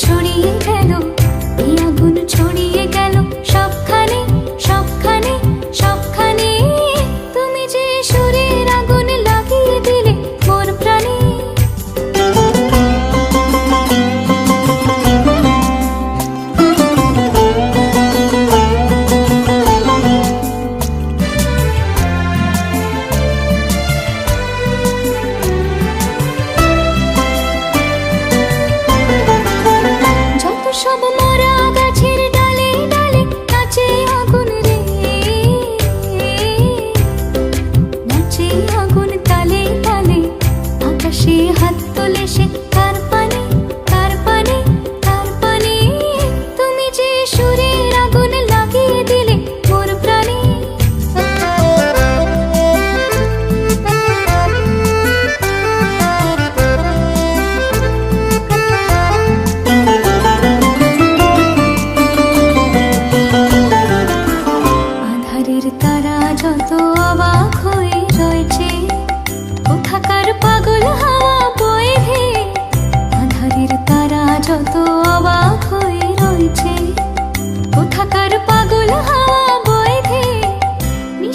ছড়িয়ে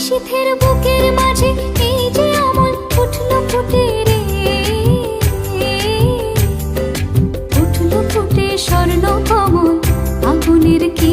শীতের বুকের মাঝে এই যে আমল উঠল ফুটে রে। উঠল ফুটে স্বর্ণ কমল, আগুনের কি